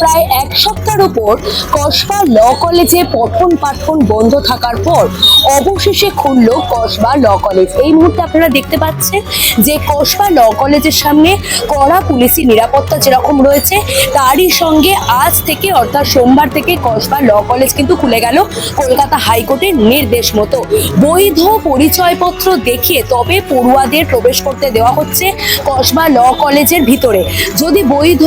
প্রায় এক সপ্তাহের উপর কসবা ল কলেজে পঠন পাঠন বন্ধ থাকার পর অবশেষে খুলল কসবা ল কলেজ। এই মুহূর্তে আপনারা দেখতে পাচ্ছেন যে কসবা ল কলেজের সামনে কড়া পুলিশি নিরাপত্তা যেরকম রয়েছে, তারই সঙ্গে আজ থেকে অর্থাৎ সোমবার থেকে কসবা ল কলেজ কিন্তু খুলে গেল কলকাতা হাইকোর্টের নির্দেশ মতো। বৈধ পরিচয়পত্র দেখিয়ে তবে পড়ুয়াদের প্রবেশ করতে দেওয়া হচ্ছে কসবা ল কলেজের ভিতরে। যদি বৈধ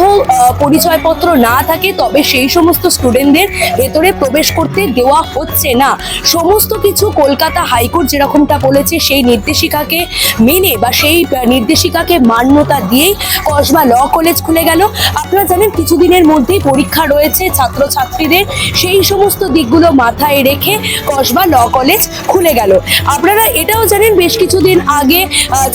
পরিচয়পত্র না থাকে, তবে সেই সমস্ত স্টুডেন্টদের ভেতরে প্রবেশ করতে দেওয়া হচ্ছে না। সমস্ত কিছু কলকাতা হাইকোর্ট যেরকমটা বলেছে, সেই নির্দেশিকাকে মেনে বা সেই নির্দেশিকাকে মান্যতা দিয়েই কসবা ল কলেজ খুলে গেল। আপনারা জানেন কিছুদিনের মধ্যেই পরীক্ষা রয়েছে ছাত্রছাত্রীদের। সেই সমস্ত দিকগুলো মাথায় রেখে কসবা ল কলেজ খুলে গেল। আপনারা এটাও জানেন, বেশ কিছুদিন আগে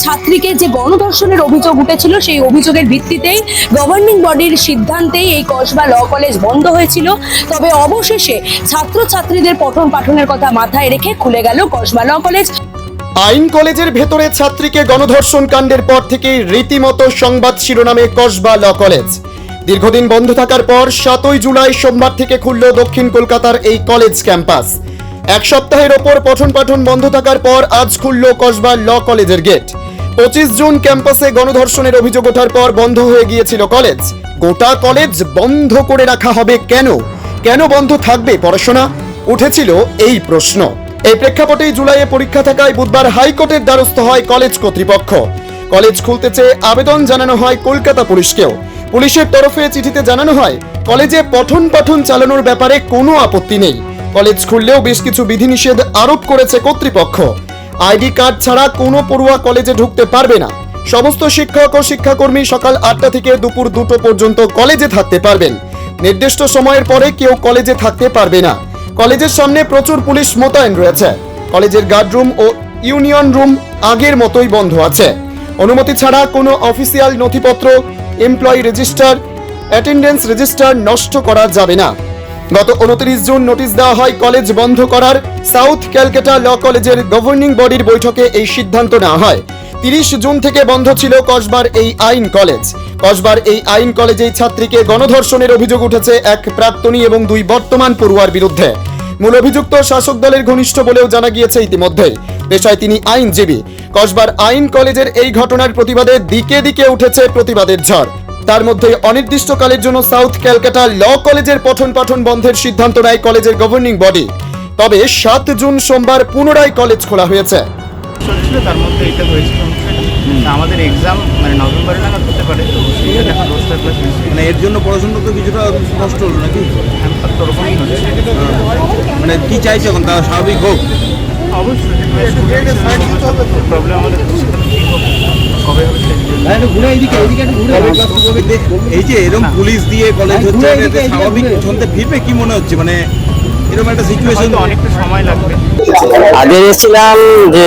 ছাত্রীকে যে গণধর্ষণের অভিযোগ উঠেছিল, সেই অভিযোগের ভিত্তিতেই গভর্নিং বডির সিদ্ধান্তেই এই কসবা ল কলেজ বন্ধ হয়েছিল, তবে অবশেষে ছাত্রছাত্রীদের পঠন পাঠনের কথা মাথায় রেখে খুলে গেল কসবা ল কলেজ আইন কলেজের ভেতরে ছাত্রীকে গণধর্ষণ কাণ্ডের পর থেকে রীতিমতো সংবাদ শিরোনামে কসবা ল কলেজ দীর্ঘদিন বন্ধ থাকার পর সাতই জুলাই সোমবার থেকে খুলল দক্ষিণ কলকাতার এই কলেজ ক্যাম্পাস এক সপ্তাহের ওপর পঠন পাঠন বন্ধ থাকার পর আজ খুলল কসবা ল কলেজের গেট পঁচিশ জুন ক্যাম্পাসে গণধর্ষণের অভিযোগ ওঠার পর বন্ধ হয়ে গিয়েছিল কলেজ। গোটা কলেজ বন্ধ করে রাখা হবে কেন? কেন বন্ধ থাকবে পড়াশোনা? উঠেছিল এই প্রশ্ন। এই প্রেক্ষাপটেই জুলাইয়ে পরীক্ষা থাকায় বুধবার হাইকোর্টের দ্বারস্থ হয় কলেজ কর্তৃপক্ষ। কলেজ খুলতে চেয়ে আবেদন জানানো হয় কলকাতা পুলিশকেও। পুলিশের তরফে চিঠিতে জানানো হয়, কলেজে পঠন পাঠন চালানোর ব্যাপারে কোনো আপত্তি নেই। কলেজ খুললেও বেশ কিছু বিধিনিষেধ আরোপ করেছে কর্তৃপক্ষ। আইডি কার্ড ছাড়া কোনো পড়ুয়া কলেজে ঢুকতে পারবে না। সমস্ত শিক্ষক ও শিক্ষাকর্মী সকাল আটটা থেকে দুপুর দুটো পর্যন্ত কলেজে থাকতে পারবেন। নির্দিষ্ট সময়ের পরে কেউ কলেজে থাকতে পারবে না। কলেজের সামনে প্রচুর পুলিশ মোতায়েন রয়েছে। কলেজের গার্ডরুম ও ইউনিয়ন রুম আগের মতোই বন্ধ আছে। অনুমতি ছাড়া কোনো অফিসিয়াল নথিপত্র, এমপ্লয়ি রেজিস্টার, অ্যাটেন্ডেন্স রেজিস্টার নষ্ট করা যাবে না। গত উনত্রিশ জুন নোটিশ দেওয়া হয়, কলেজ বন্ধ করার সাউথ ক্যালকাটা ল কলেজের গভর্নিং বডির বৈঠকে এই সিদ্ধান্ত নেওয়া হয়। তিরিশ জুন থেকে বন্ধ ছিল কসবার এই আইন কলেজ। কসবার এই আইন কলেজেই ছাত্রীকে গণধর্ষণের অভিযোগ উঠেছে এক প্রাক্তনী এবং দুই বর্তমান পড়ুয়ার বিরুদ্ধে। মূল অভিযুক্ত শাসক দলের ঘনিষ্ঠ বলেও জানা গিয়েছে ইতিমধ্যেই। পেশায় তিনি আইনজীবী। কসবার আইন কলেজের এই ঘটনার প্রতিবাদে দিকে দিকে উঠেছে প্রতিবাদের ঝড়। তার মধ্যে অনির্দিষ্টকালের জন্য সাউথ ক্যালকাটা ল কলেজের পঠন পাঠন বন্ধের সিদ্ধান্ত নেয় কলেজের গভর্নিং বডি তবে সাত জুন সোমবার পুনরায় কলেজ খোলা হয়েছে। চলছিল তার মধ্যে এটা হয়েছিল আমাদের এক্সাম মানে নভেম্বরে নাগাদ হতে পারে তো সেই জন্য এখন রোস্টার ক্লাস মানে এর জন্য পড়াশোনা তো কিছুটা নষ্ট হলো নাকি? তো ওরকমই হচ্ছে। মানে কি চাইছে এখন? তা স্বাভাবিক হোক? অবশ্যই। প্রবলেম আমাদের হচ্ছে, ঠিক হোক। কবে হবে এই যে এরকম পুলিশ দিয়ে কলেজ হচ্ছে স্বাভাবিক। শুনতে ফিরবে কি মনে হচ্ছে? মানে এরকম একটা সিচুয়েশন অনেকটা সময় লাগবে। আগে এসেছিলাম যে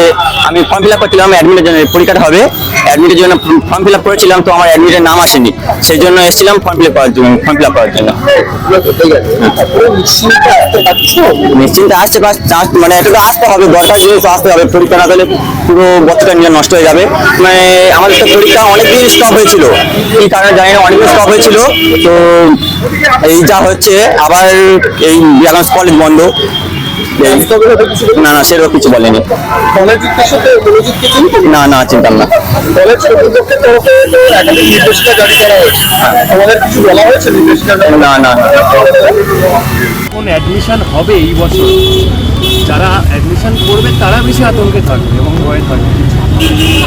আমি ফর্ম ফিল আপ করছিলাম অ্যাডমিটের জন্য পরীক্ষাটা হবে। অ্যাডমিটের জন্য ফর্ম ফিল আপ করেছিলাম তো আমার অ্যাডমিটের নাম আসেনি। সেই জন্য এসেছিলাম ফর্ম ফিল আপ করার জন্য ফর্ম ফিল আপ করার জন্য। নিশ্চিন্তে আসতে পার- মানে এটা তো আসতে হবে দরকার জিনিস তো আসতে হবে পরীক্ষা না দিলে পুরো বছরটা নিজে নষ্ট হয়ে যাবে। মানে আমাদের তো পরীক্ষা অনেকদিন স্টপ হয়েছিল। কি কারণে জানি না অনেকদিন স্টপ হয়েছিল। তো এই যা হচ্ছে আবার এই এখন কলেজ বন্ধ। না না সেরকম কিছু বলেনি। না না চিন্তাম না। না না কোন অ্যাডমিশন হবে এই বছর? যারা অ্যাডমিশন করবে তারা বেশি আতঙ্কে থাকবে এবং ভয়ে থাকবে।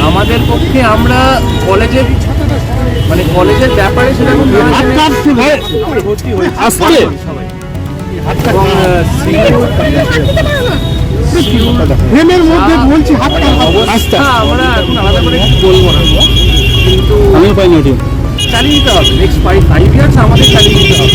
আমাদের পক্ষে আমরা কলেজের মানে কলেজের ব্যাপারে ফ্রেমের মধ্যে বলছি হাত অবস্থা আমরা এখন আলাদা করে বলব না। কিন্তু আমিও পাইনি ওটি। চালিয়ে দিতে হবে। নেক্সট ফাইভ ফাইভ ইয়ার্স আমাদের চালিয়ে দিতে হবে।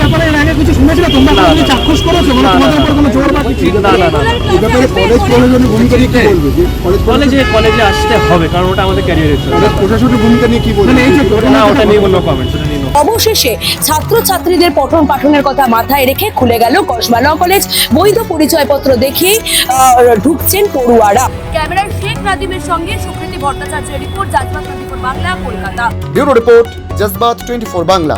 ব্যাপারে এর আগে কিছু তোমরা না, কোনো চাক্ষুষ করেছ? মানে না, না, তোমাদের উপর কোনো জোর বা কিছু? না না না না। এই ব্যাপারে কলেজ প্রশাসনের ভূমিকা নিয়ে কি বলবে? যে কলেজে কলেজে আসতে হবে কারণ ওটা আমাদের ক্যারিয়ারের জন্য। প্রশাসনের ভূমিকা নিয়ে কি বলবে? মানে এই যে না ওটা নিয়ে কোনো কমেন্ট ওটা নিয়ে অবশেষে ছাত্রছাত্রীদের পঠন পাঠনের কথা মাথায় রেখে খুলে গেল কসবা ল কলেজ। বৈধ পরিচয়পত্র দেখিয়ে ঢুকছেন পড়ুয়ারা। ক্যামেরার শেখ রাদিমের সঙ্গে সুকৃতি ভট্টাচার্যের report Jazbaat twenty Bangla Kolkata. Bureau report Jazbaat twenty Bangla.